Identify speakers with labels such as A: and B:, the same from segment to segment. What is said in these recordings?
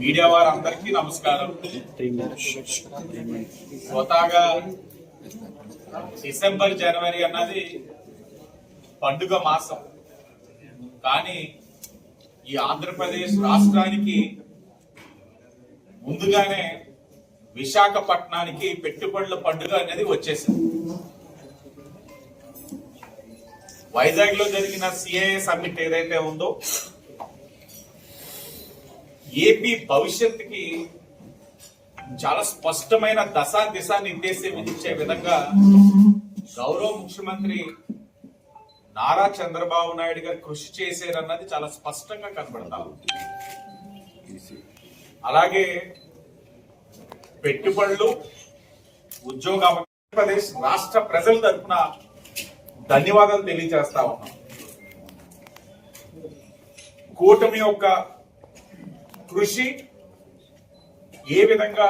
A: Media వారందరికీ నమస్కారం. స్వతహాగా డిసెంబర్ జనవరి అన్నది పండుగ మాసం. కానీ ఈ ఆంధ్రప్రదేశ్ రాష్ట్రానికి ముందుగానే విశాఖపట్నానికి పెట్టుబడుల పండుగ అనేది వచ్చేసింది. వైజాగ్లో జరిగిన సిఐఏ సమ్మిట్ ఏదైతే ఉందో ఏపీ భవిష్యత్తుకి చాలా స్పష్టమైన దశా దిశ నిర్దేశం విధించే విధంగా గౌరవ ముఖ్యమంత్రి నారా చంద్రబాబు నాయుడు గారు కృషి చేశారన్నది చాలా స్పష్టంగా కనబడతా ఉంది. అలాగే పెట్టుబడులు ఉద్యోగ ఆంధ్రప్రదేశ్ రాష్ట్ర ప్రజల తరఫున ధన్యవాదాలు తెలియజేస్తా ఉన్నాం. కూటమి యొక్క కృషి ఏ విధంగా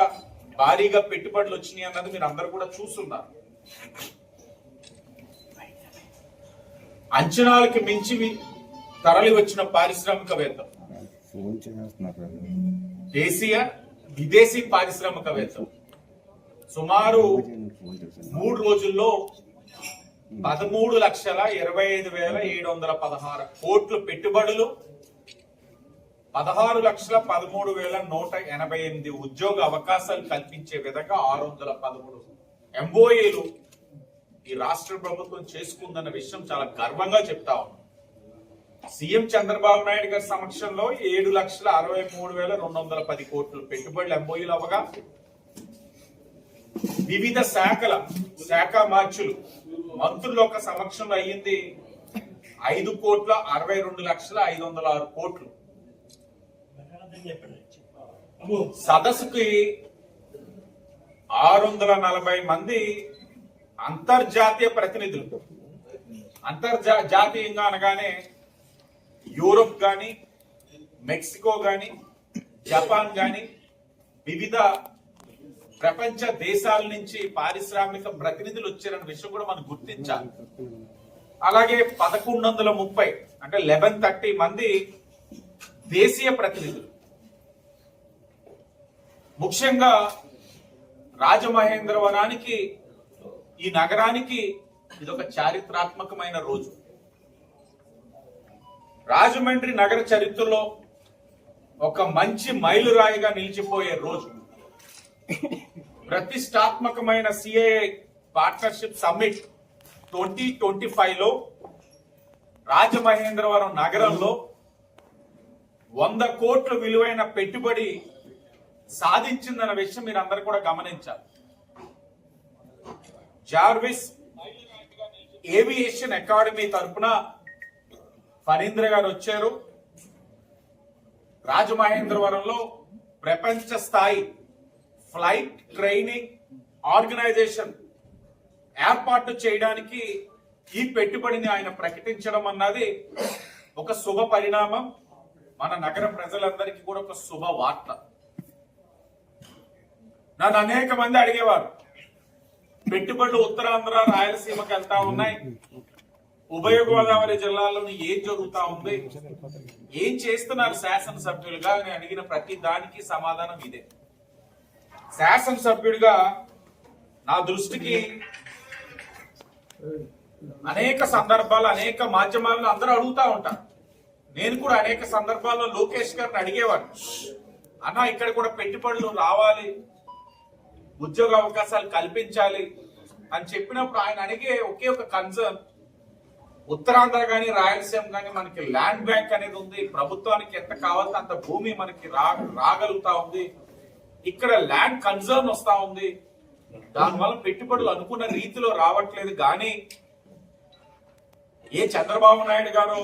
A: భారీగా పెట్టుబడులు వచ్చినాయి అన్నది మీరు అందరు కూడా చూస్తున్నారు. అంచనాలకు మించి తరలి వచ్చిన పారిశ్రామికవేత్త. దేశీయ విదేశీ పారిశ్రామికవేత్త. సుమారు మూడు రోజుల్లో పదమూడు లక్షల ఇరవై ఐదు వేల ఏడు వందల పదహారు కోట్లు పెట్టుబడులు పదహారు లక్షల పదమూడు వేల నూట ఎనభై ఎనిమిది ఉద్యోగ అవకాశాలు కల్పించే విధంగా ఆరు వందల పదమూడు ఎంఓఏలు ఈ రాష్ట్ర ప్రభుత్వం చేసుకుందన్న విషయం చాలా గర్వంగా చెప్తా ఉన్నాం. సీఎం చంద్రబాబు నాయుడు గారి సమక్షంలో ఏడు లక్షల అరవై మూడు వేల రెండు వందల పది కోట్లు పెట్టుబడులు ఎంఓయూలు అవగా వివిధ శాఖల శాఖ మార్చులు మంత్రుల యొక్క సమక్షంలో అయ్యింది ఐదు కోట్ల అరవై రెండు లక్షల ఐదు వందల ఆరు కోట్లు. సదస్సుకి ఆరు వందల నలభై మంది అంతర్జాతీయ ప్రతినిధులు. అంతర్జా జాతీయంగా అనగానే యూరోప్ కానీ మెక్సికో కానీ జపాన్ కానీ వివిధ ప్రపంచ దేశాల నుంచి పారిశ్రామిక ప్రతినిధులు వచ్చారన్న విషయం కూడా మనం గుర్తించాలి. అలాగే పదకొండు వందల ముప్పై అంటే లెవెన్ థర్టీ మంది దేశీయ ప్రతినిధులు. ముఖ్యంగా రాజమహేంద్రవనానికి ఈ నగరానికి ఇదొక చారిత్రాత్మకమైన రోజు. రాజమండ్రి నగర చరిత్రలో ఒక మంచి మైలురాయిగా నిలిచిపోయే రోజు. ప్రతిష్టాత్మకమైన CII partnership summit twenty twenty ఫైవ్లో రాజమహేంద్రవరం నగరంలో వంద కోట్ల విలువైన పెట్టుబడి సాధించిందన్న విషయం మీరు అందరు కూడా గమనించాలి. జార్విస్ ఏవియేషన్ అకాడమీ తరపున ఫణీంద్ర గారు వచ్చారు. రాజమహేంద్రవరంలో ప్రపంచ స్థాయి ఫ్లైట్ ట్రైనింగ్ ఆర్గనైజేషన్ ఏర్పాటు చేయడానికి ఈ పెట్టుబడిని ఆయన ప్రకటించడం అన్నది ఒక శుభ పరిణామం. మన నగర ప్రజలందరికీ కూడా ఒక శుభ వార్త నన్ను అనేక మంది అడిగేవారు. పెట్టుబడులు ఉత్తరాంధ్ర రాయలసీమకి వెళ్తా ఉన్నాయి. ఉభయ గోదావరి జిల్లాలోని ఏం జరుగుతా ఉంది? ఏం చేస్తున్నారు శాసనసభ్యులుగా? అని అడిగిన ప్రతి దానికి సమాధానం ఇదే. శాసనసభ్యుడిగా నా దృష్టికి అనేక సందర్భాలు అనేక మాధ్యమాలను అందరూ అడుగుతా ఉంటారు. నేను కూడా అనేక సందర్భాల్లో లోకేష్ గారిని అడిగేవాడు అన్న ఇక్కడ కూడా పెట్టుబడులు రావాలి. ఉద్యోగ అవకాశాలు కల్పించాలి అని చెప్పినప్పుడు ఆయన అడిగే ఒకే ఒక కన్సర్న్ ఉత్తరాంధ్ర కానీ రాయలసీమ కానీ మనకి ల్యాండ్ బ్యాంక్ అనేది ఉంది. ప్రభుత్వానికి ఎంత కావాలో అంత భూమి మనకి రా రాగలుగుతా ఉంది. ఇక్కడ ల్యాండ్ కన్సర్న్ వస్తా ఉంది. దానివల్ల పెట్టుబడులు అనుకున్న రీతిలో రావట్లేదు కానీ ఏ చంద్రబాబు నాయుడు గారు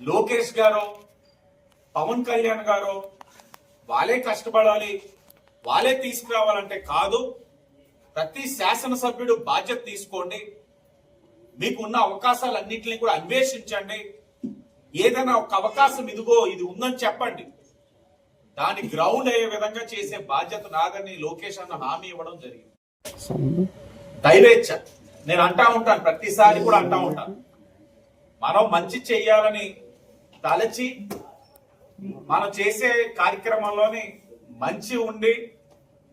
A: లోకేష్ గారు పవన్ కళ్యాణ్ గారు వాళ్ళే కష్టపడాలి. వాళ్ళే తీసుకురావాలంటే కాదు ప్రతి శాసనసభ్యుడు బాధ్యత తీసుకోండి. మీకున్న అవకాశాలన్నింటినీ కూడా అన్వేషించండి. ఏదైనా ఒక అవకాశం ఇదిగో ఇది ఉందని చెప్పండి. దాని గ్రౌండ్ అయ్యే విధంగా చేసే బాధ్యత నాదని లోకేష్ అన్న హామీ ఇవ్వడం జరిగింది. దైవేచ్ఛ. నేను అంటా ఉంటాను ప్రతిసారి కూడా అంటా ఉంటాను. మనం మంచి చెయ్యాలని తలచి మనం చేసే కార్యక్రమంలోని మంచి ఉండి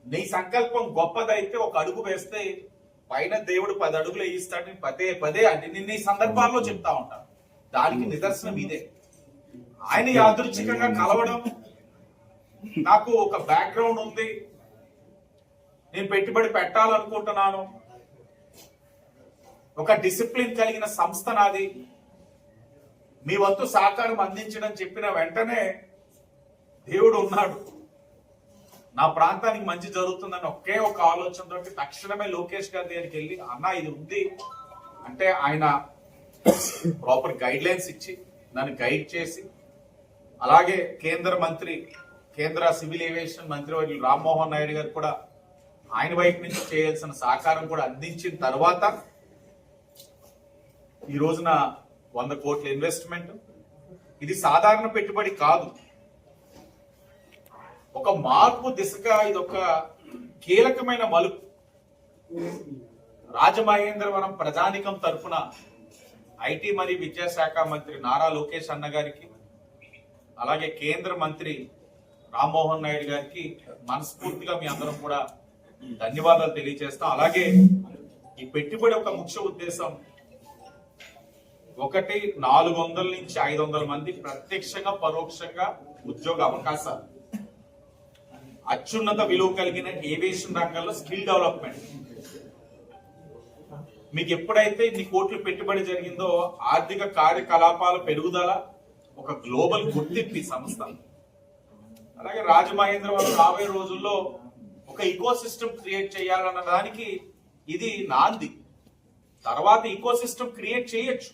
A: నీ సంకల్పం గొప్పదైతే ఒక అడుగు వేస్తే పైన దేవుడు పది అడుగులు వేయిస్తాడని పదే పదే అంటే నిన్న ఈ సందర్భాల్లో చెప్తా ఉంటాను దానికి నిదర్శనం ఇదే. ఆయన యాదృచ్ఛికంగా కలవడం నాకు ఒక బ్యాక్గ్రౌండ్ ఉంది. నేను పెట్టుబడి పెట్టాలనుకుంటున్నాను. ఒక డిసిప్లిన్ కలిగిన సంస్థ నాది. మీ వంతు సహకారం అందించడం చెప్పిన వెంటనే దేవుడు ఉన్నాడు. నా ప్రాంతానికి మంచి జరుగుతుందని ఒకే ఒక ఆలోచనతో తక్షణమే లోకేష్ గారి దగ్గరికి వెళ్ళి అన్న ఇది ఉంది. అంటే ఆయన ప్రాపర్ గైడ్ లైన్స్ ఇచ్చి నన్ను గైడ్ చేసి అలాగే కేంద్ర మంత్రి కేంద్ర సివిల్ ఏవియేషన్ మంత్రి వర్యులు రామ్మోహన్ నాయుడు గారు కూడా ఆయన వైపు నుంచి చేయాల్సిన సహకారం కూడా అందించిన తర్వాత ఈ రోజున వంద కోట్ల ఇన్వెస్ట్మెంట్. ఇది సాధారణ పెట్టుబడి కాదు. ఒక మార్పు దిశగా ఇది ఒక కీలకమైన మలుపు. రాజమహేంద్రవరం ప్రజానికం తరఫున ఐటీ మరియు విద్యాశాఖ మంత్రి నారా లోకేష్ అన్న గారికి అలాగే కేంద్ర మంత్రి రామ్మోహన్ నాయుడు గారికి మనస్ఫూర్తిగా మీ అందరం కూడా ధన్యవాదాలు తెలియజేస్తాం. అలాగే ఈ పెట్టుబడి ఒక ముఖ్య ఉద్దేశం. ఒకటి నాలుగు వందల నుంచి ఐదు వందల మంది ప్రత్యక్షంగా పరోక్షంగా ఉద్యోగ అవకాశాలు. అత్యున్నత విలువ కలిగిన ఏవియేషన్ రంగంలో స్కిల్ డెవలప్మెంట్. మీకు ఎప్పుడైతే ఇన్ని కోట్లు పెట్టుబడి జరిగిందో ఆర్థిక కార్యకలాపాల పెరుగుదల ఒక గ్లోబల్ గుర్తింపు సంస్థ. అలాగే రాజమహేంద్రవరం రాబోయే రోజుల్లో ఒక ఇకో సిస్టమ్ క్రియేట్ చేయాలన్న దానికి ఇది నాంది. తర్వాత ఇకో సిస్టమ్ క్రియేట్ చేయొచ్చు.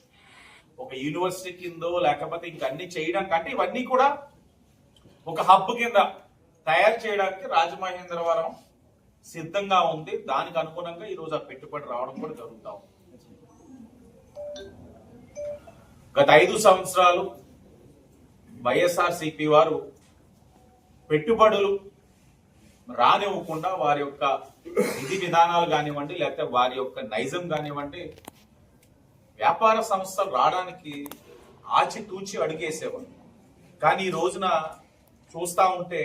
A: ఒక యూనివర్సిటీ కిందో లేకపోతే ఇంకన్నీ చేయడం కంటే ఇవన్నీ కూడా ఒక హబ్ కింద తయారు చేయడానికి రాజమహేంద్రవరం సిద్ధంగా ఉంది. దానికి అనుగుణంగా ఈరోజు ఆ పెట్టుబడి రావడం కూడా జరుగుతా ఉంది. గత ఐదు సంవత్సరాలు వైఎస్ఆర్ సిపి వారు పెట్టుబడులు రానివ్వకుండా వారి యొక్క విధి విధానాలు కానివ్వండి లేకపోతే వారి యొక్క నైజం కానివ్వండి వ్యాపార సంస్థలు రావడానికి ఆచితూచి అడిగేసేవారు కానీ ఈ రోజున చూస్తా ఉంటే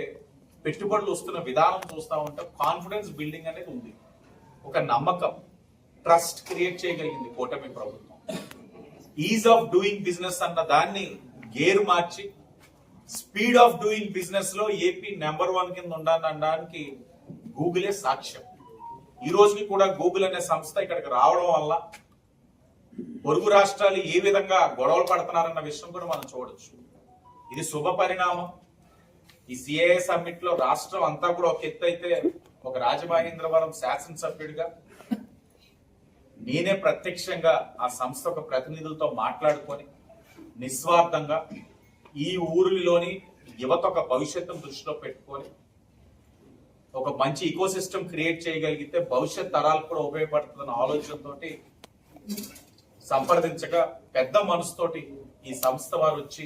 A: పెట్టుబడులు వస్తున్న విధానం చూస్తా ఉంటే కాన్ఫిడెన్స్ బిల్డింగ్ అనేది ఉంది. ఒక నమ్మకం ట్రస్ట్ క్రియేట్ చేయగలిగింది కూటమి ప్రభుత్వం. ఈజ్ ఆఫ్ డూయింగ్ బిజినెస్ అన్న దాన్ని గేరు మార్చి స్పీడ్ ఆఫ్ డూయింగ్ బిజినెస్లో ఏపీ నెంబర్ వన్ కింద ఉండాలనడానికి గూగులే సాక్ష్యం. ఈ రోజుకి కూడా గూగుల్ అనే సంస్థ ఇక్కడికి రావడం వల్ల పొరుగు రాష్ట్రాలు ఏ విధంగా గొడవలు పడుతున్నారన్న విషయం కూడా మనం చూడొచ్చు. ఇది శుభ పరిణామం ఈ సిఏ సమ్మిట్లో రాష్ట్రం అంతా కూడా ఒక ఎత్తు అయితే ఒక రాజమహేంద్రవరం శాసనసభ్యుడిగా నేనే ప్రత్యక్షంగా ఆ సంస్థ ఒక ప్రతినిధులతో మాట్లాడుకొని నిస్వార్థంగా ఈ ఊరిలోని యువత ఒక భవిష్యత్తును దృష్టిలో పెట్టుకొని ఒక మంచి ఇకో సిస్టమ్ క్రియేట్ చేయగలిగితే భవిష్యత్ తరాలు కూడా ఉపయోగపడుతుందన్న ఆలోచనతోటి సంప్రదించగా పెద్ద మనసుతోటి ఈ సంస్థ వారు వచ్చి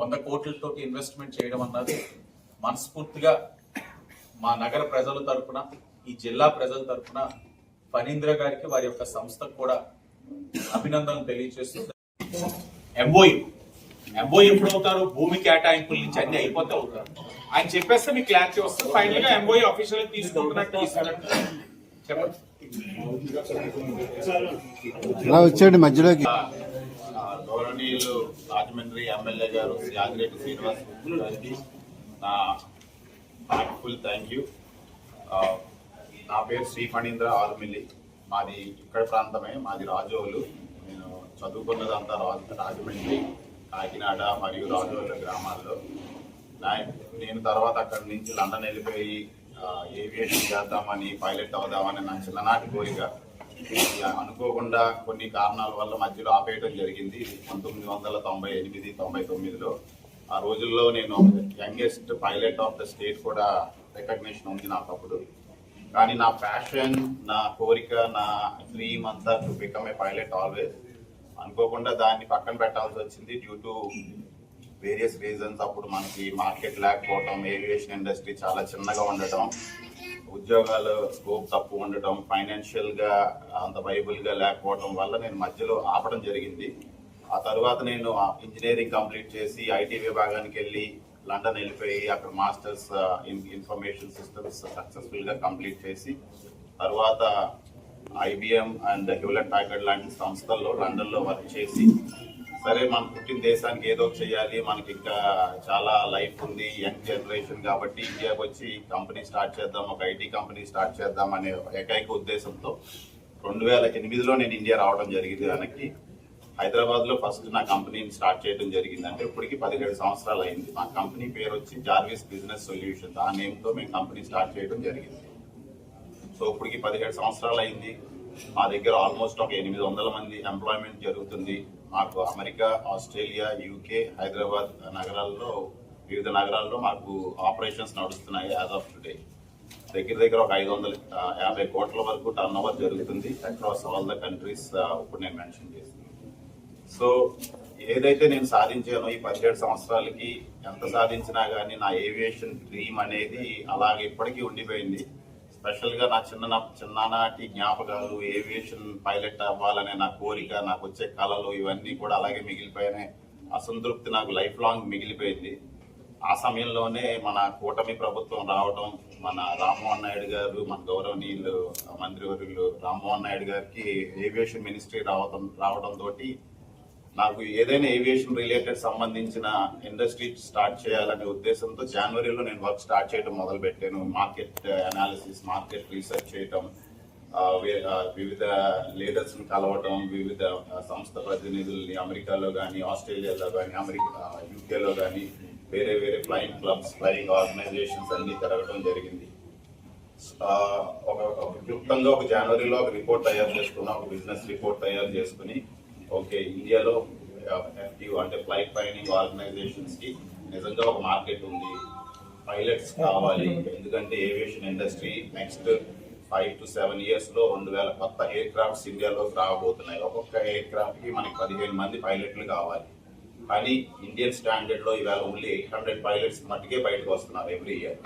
A: వంద కోట్లతో ఇన్వెస్ట్మెంట్ చేయడం అన్నది మనస్ఫూర్తిగా మా నగర ప్రజల తరఫున ఈ జిల్లా ప్రజల తరఫున ఫణీంద్ర గారికి వారి యొక్క సంస్థకు కూడా అభినందనలు తెలియజేస్తూ ఎంఓయూ ఎంఓయు ఎప్పుడు అవుతారు భూమి కేటాయింపుల నుంచి అన్ని అయిపోతే అవుతారు ఆయన చెప్పేస్తే మీకు క్లారిటీ వస్తుంది. ఫైనల్గా ఎంఓయు అఫీషియల్ తీసుకుంటున్నట్టు చెప్పండి.
B: ఇలా వచ్చాడు మధ్యలోకి.
C: గౌరవనీయులు రాజమండ్రి ఎమ్మెల్యే గారు యాదిరెడ్డి శ్రీనివాస్ గారికి నా హార్ట్ఫుల్ థ్యాంక్ యూ. నా పేరు శ్రీ ఫణీంద్ర ఆరుమిల్లి. మాది ఇక్కడ ప్రాంతమే మాది రాజోలు. నేను చదువుకున్నదంతా రాజు రాజమండ్రి కాకినాడ మరియు రాజోలు గ్రామాల్లో. నా- నేను తర్వాత అక్కడి నుంచి లండన్ వెళ్ళిపోయి ఏవియేషన్ చేద్దామని పైలట్ అవుదామని నా చిన్ననాటి కోరిక. అనుకోకుండా కొన్ని కారణాల వల్ల మధ్యలో ఆపేయడం జరిగింది. పంతొమ్మిది వందల తొంభై ఎనిమిది తొంభై తొమ్మిదిలో. ఆ రోజుల్లో నేను youngest pilot of the state కూడా రికగ్నిషన్ ఉంది నాకు అప్పుడు కానీ నా ప్యాషన్ నా కోరిక నా డ్రీమ్ అంతా to become a pilot always అనుకోకుండా దాన్ని పక్కన పెట్టాల్సి వచ్చింది. డ్యూ టు వేరియస్ రీజన్స్ అప్పుడు మనకి మార్కెట్ లేకపోవటం ఏవియేషన్ ఇండస్ట్రీ చాలా చిన్నగా ఉండటం ఉద్యోగాలు స్కోప్ తక్కువ ఉండటం ఫైనాన్షియల్గా అంత వైబుల్గా లేకపోవడం వల్ల నేను మధ్యలో ఆపడం జరిగింది. ఆ తర్వాత నేను ఇంజనీరింగ్ కంప్లీట్ చేసి ఐటీ విభాగానికి వెళ్ళి లండన్ వెళ్ళిపోయి అక్కడ మాస్టర్స్ ఇన్ ఇన్ఫర్మేషన్ సిస్టమ్స్ సక్సెస్ఫుల్గా కంప్లీట్ చేసి తర్వాత ఐబిఎం అండ్ హ్యూలెట్ ప్యాకెట్ లాంటి సంస్థల్లో లండన్లో వర్క్ చేసి సరే మన పుట్టిన దేశానికి ఏదో చేయాలి. మనకి ఇంకా చాలా లైఫ్ ఉంది యంగ్ జనరేషన్ కాబట్టి ఇండియాకి వచ్చి కంపెనీ స్టార్ట్ చేద్దాం ఒక ఐటీ కంపెనీ స్టార్ట్ చేద్దాం అనే ఏకైక ఉద్దేశంతో రెండు వేల ఎనిమిదిలో నేను ఇండియా రావడం జరిగింది వెనక్కి హైదరాబాద్లో ఫస్ట్ నా కంపెనీని స్టార్ట్ చేయడం జరిగింది. అంటే ఇప్పటికి పదిహేడు సంవత్సరాలు అయింది. మా కంపెనీ పేరు వచ్చి జార్విస్ బిజినెస్ సొల్యూషన్. ఆ నేమ్తో మేము కంపెనీ స్టార్ట్ చేయడం జరిగింది. సో ఇప్పటికి పదిహేడు సంవత్సరాలు అయింది. మా దగ్గర ఆల్మోస్ట్ ఒక ఎనిమిది వందల మంది ఎంప్లాయ్మెంట్ జరుగుతుంది. మాకు అమెరికా ఆస్ట్రేలియా యూకే హైదరాబాద్ నగరాల్లో వివిధ నగరాల్లో మాకు ఆపరేషన్స్ నడుస్తున్నాయి యాజ్ ఆఫ్ టుడే. దగ్గర దగ్గర ఒక ఐదు వందల యాభై కోట్ల వరకు టర్న్ ఓవర్ జరుగుతుంది అక్రాస్ ఆల్ ద కంట్రీస్ ఇప్పుడు నేను మెన్షన్ చేసింది సో ఏదైతే నేను సాధించానో ఈ పదిహేడు సంవత్సరాలకి ఎంత సాధించినా కానీ నా ఏవియేషన్ డ్రీమ్ అనేది అలాగే ఇప్పటికీ ఉండిపోయింది. స్పెషల్గా నా చిన్న చిన్ననాటి జ్ఞాపకాలు ఏవియేషన్ పైలట్ అవ్వాలనే నా కోరిక నాకు వచ్చే కళలు ఇవన్నీ కూడా అలాగే మిగిలిపోయినాయి అసంతృప్తి నాకు లైఫ్ లాంగ్ మిగిలిపోయింది. ఆ సమయంలోనే మన కూటమి ప్రభుత్వం రావడం మన రామ్మోహన్ నాయుడు గారు మన గౌరవనీయులు మంత్రివర్యులు రామ్మోహన్ నాయుడు గారికి ఏవియేషన్ మినిస్ట్రీ రావడం రావడం తోటి నాకు ఏదైనా ఏవియేషన్ రిలేటెడ్ సంబంధించిన ఇండస్ట్రీ స్టార్ట్ చేయాలనే ఉద్దేశంతో జనవరిలో నేను వర్క్ స్టార్ట్ చేయడం మొదలు పెట్టాను మార్కెట్ అనాలిసిస్ మార్కెట్ రీసెర్చ్ చేయటం వివిధ లీడర్స్ని కలవటం వివిధ సంస్థ ప్రతినిధుల్ని అమెరికాలో కానీ ఆస్ట్రేలియాలో కానీ అమెరికా యూకేలో కానీ వేరే వేరే ఫ్లయింగ్ క్లబ్స్ ఫ్లయింగ్ ఆర్గనైజేషన్స్ అన్ని తిరగడం జరిగింది. ఒక ఒక క్లుప్తంగా ఒక జనవరిలో ఒక రిపోర్ట్ తయారు చేసుకున్నా ఒక బిజినెస్ రిపోర్ట్ తయారు చేసుకుని ఓకే ఇండియాలో FTO అంటే ఫ్లైట్ ట్రైనింగ్ ఆర్గనైజేషన్స్కి నిజంగా ఒక మార్కెట్ ఉంది. పైలట్స్ కావాలి. ఎందుకంటే aviation industry next five to seven ఇయర్స్లో రెండు వేల కొత్త ఎయిర్ క్రాఫ్ట్స్ ఇండియాలో రాబోతున్నాయి. ఒక్కొక్క ఎయిర్ క్రాఫ్ట్కి మనకి పదిహేను మంది పైలట్లు కావాలి. కానీ ఇండియన్ స్టాండర్డ్లో ఇవాళ ఓన్లీ ఎయిట్ హండ్రెడ్ పైలట్స్ మట్టుకే బయటకు వస్తున్నారు ఎవ్రీ ఇయర్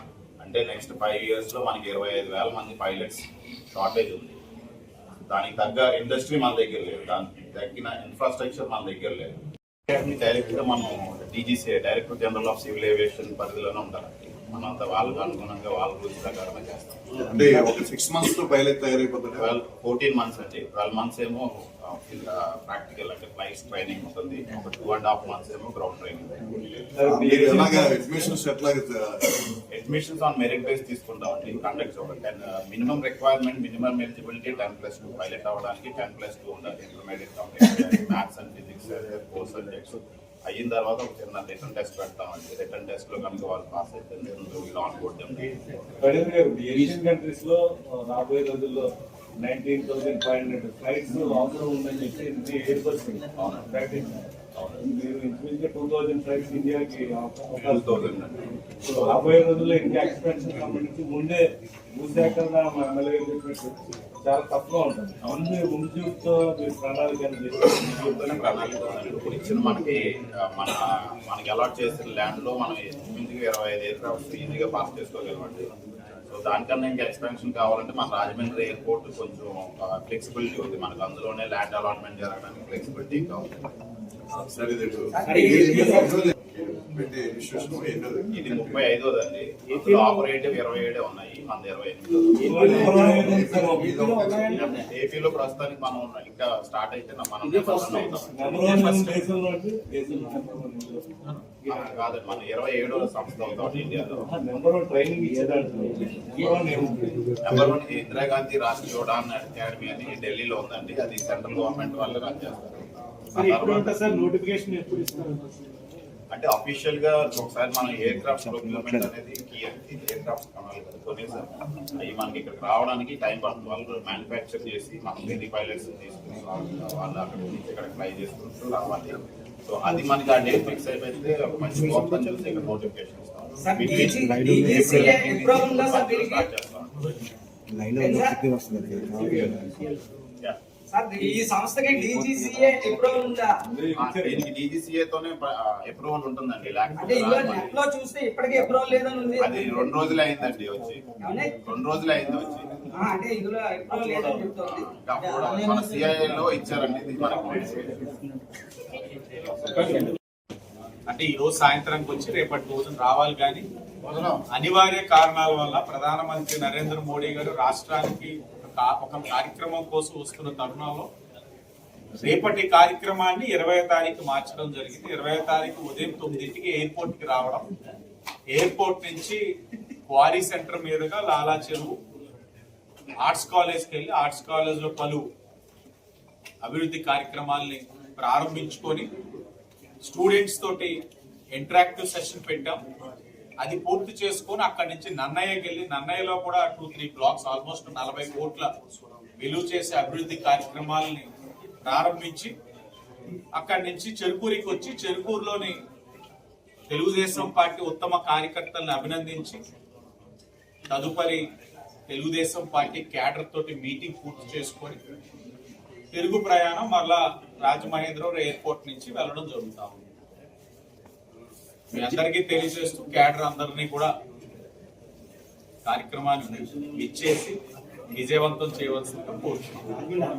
C: అంటే నెక్స్ట్ ఫైవ్ ఇయర్స్లో మనకి ఇరవై ఐదు వేల మంది పైలట్స్ షార్టేజ్ ఉంది. దానికి తగ్గ ఇండస్ట్రీ మన దగ్గర లేదు. దాని తగ్గిన ఇన్ఫ్రాస్ట్రక్చర్ మన దగ్గర లేదు. డైరెక్ట్గా మనం DGC director general of civil aviation పరిధిలోనే ఉండాలి మనం అంతా వాళ్ళకి అనుగుణంగా వాళ్ళ రూల్స్ ప్రకారమే చేస్తాం.
D: అంటే ఒక సిక్స్ మంత్స్లో పైలట్ తయారైపోతుంది?
C: ట్వెల్వ్ ఫోర్టీన్ మంత్స్ అండి. ట్వెల్వ్ మంత్స్ ఏమో ప్రాక్టికల్ అంటే ఫ్లైట్స్ ట్రైనింగ్ ఉంటుంది. ఒక టూ అండ్ హాఫ్ మంత్స్ ఏమో గ్రౌండ్ ట్రైనింగ్
D: అడ్మిషన్స్ ఎట్లా
C: అడ్మిషన్స్ ఆన్ మెరిట్ బేస్ తీసుకుంటామండి. కండక్ట్స్ ఒక ten minimum requirement minimum eligibility ten plus two pilot అవ్వడానికి టెన్ ప్లస్ టూ ఉండాలి. Intermediate maths and physics four subjects అయిన తర్వాత ఒక చిన్న రిటర్న్ టెస్ట్ పెడతామండి. రిటర్న్ టెస్ట్లో కనుక వాళ్ళు పాస్ అయితే ఆన్ బోర్డ్
E: ప్రజలు గారు ఏషియన్ కంట్రీస్లో రాబోయే రోజుల్లో nineteen thousand five hundred flights అవసరం ఉందని చెప్పి ఎయిర్ ప్రాక్టీస్ మీరు టూ థౌసండ్ ఫ్లైట్స్ ఇండియాకి అవకాశం. రాబోయే రోజుల్లో ఇండియా ఎక్స్పెన్షన్ సంబంధించి ముందే భూసేకరణ మన ఎమ్మెల్యే చెప్పినట్టు చాలా తక్కువ ఉంటుంది ముందు ముందుతో మీరు ప్రణాళిక
C: చెప్తున్న ప్రణాళిక. ఇప్పుడు ఇచ్చిన మనకి మన మనకి అలాట్ చేసిన ల్యాండ్లో మనం ఈజీగా ఇరవై ఐదు ఎయిర్ క్రాఫ్ట్స్ ఈజీగా పాస్ చేసుకోగలమండి సో దానికన్నా ఇంకా ఎక్స్పెన్షన్ కావాలంటే మన రాజమండ్రి ఎయిర్పోర్ట్ కొంచెం ఫ్లెక్సిబిలిటీ ఉంది మనకు అందులోనే ల్యాండ్ అలాట్మెంట్ జరగడానికి ఫ్లెక్సిబిలిటీ కావాలి ఇది ముప్పై ఐదోదండి ఆపరేటివ్ ఇరవై ఏడే ఉన్నాయి మన ఇరవై ఎనిమిది ఏపీలో ప్రస్తుతానికి మనం ఇంకా స్టార్ట్ అయితే మనం కాదండి మన ఇరవై ఏడో సంస్థ అవుతాం ఇండియాలో.
E: Number one
C: Indira Gandhi Rashtriya Udan academy అని ఢిల్లీలో ఉందండి. అది సెంట్రల్ గవర్నమెంట్ వాళ్ళు రన్ చేస్తారు.
E: నోటిఫికేషన్ ఎప్పుడు ఇస్తారు?
C: అంటే అఫీషియల్గా ఒకసారి మనం ఎయిర్ క్రాఫ్ట్ ప్రొక్యూర్మెంట్ అనేది కీ ఎయిర్ క్రాఫ్ట్ కొనాలి కదా. కొనేసాం అవి మనకి ఇక్కడ రావడానికి టైం పడుతుంది. వాళ్ళు మ్యానుఫ్యాక్చర్ చేసి మనం ఎన్ని పైలట్స్ తీసుకుని వాళ్ళు వాళ్ళు అక్కడ నుంచి ఇక్కడ ఫ్లై చేసుకుంటూ రావాలి. సో అది మనకి ఆ డేట్ ఫిక్స్ అయిపోతే ఒక మంచి గొప్ప తెలిసి ఇక్కడ నోటిఫికేషన్ ఇస్తాం? స్టార్ట్ చేస్తాం.
F: ఈ సంస్థకి డీజీసీఏ ఎప్పుడు ఉందా?
C: ఆ, దీనికి డీజీసీఏ తోనే అప్రూవల్ ఉంటుందండి.
F: అంటే ఇందులో
C: లేకపోతే
F: నెట్లో చూస్తే ఇప్పటికీ ఎప్పుడు లేదని ఉంది.
C: అది రెండు రోజులు అయిందండి వచ్చి.
F: అవునే?
C: రెండు రోజులు అయింది వచ్చి.
F: ఆ, అంటే ఇందులో ఎప్పుడు లేదని చెప్తుంది.
C: అప్పుడు మన సిఐఏ లో ఇచ్చారండి ఇది మనకు
A: అంటే ఈ రోజు సాయంత్రానికి వచ్చి రేపటి రోజున రావాలి కానీ అనివార్య కారణాల వల్ల ప్రధానమంత్రి నరేంద్ర మోడీ గారు రాష్ట్రానికి ఒక కార్యక్రమం కోసం వస్తున్న తరుణంలో రేపటి కార్యక్రమాన్ని ఇరవై తారీఖు మార్చడం జరిగింది. ఇరవై తారీఖు ఉదయం తొమ్మిదింటికి ఎయిర్పోర్ట్కి రావడం. ఎయిర్పోర్ట్ నుంచి క్వారీ సెంటర్ మీదుగా లాలా చెరువు ఆర్ట్స్ కాలేజ్కి వెళ్ళి ఆర్ట్స్ కాలేజ్లో పలు అభివృద్ధి కార్యక్రమాల్ని ప్రారంభించుకొని స్టూడెంట్స్ తోటి ఇంటరాక్టివ్ సెషన్ పెట్టాం. అది పూర్తి చేసుకొని అక్కడి నుంచి నన్నయ్యకి వెళ్ళి నన్నయ్యలో కూడా టూ త్రీ బ్లాక్స్ ఆల్మోస్ట్ నలభై కోట్ల విలువ చేసే అభివృద్ధి కార్యక్రమాలని ప్రారంభించి అక్కడి నుంచి చెరుకూరికి వచ్చి చెరుకూరులోని తెలుగుదేశం పార్టీ ఉత్తమ కార్యకర్తలను అభినందించి తదుపరి తెలుగుదేశం పార్టీ క్యాడర్ తోటి మీటింగ్ పూర్తి చేసుకొని తిరుగు ప్రయాణం మళ్ళా రాజమహేంద్రవరం ఎయిర్పోర్ట్ నుంచి వెళ్ళడం జరుగుతా ఉంది. మీ అందరికీ తెలియజేస్తూ క్యాడర్ అందరినీ కూడా కార్యక్రమాన్ని ఇచ్చేసి విజయవంతం చేయవలసిందిగా కోరుతున్నాం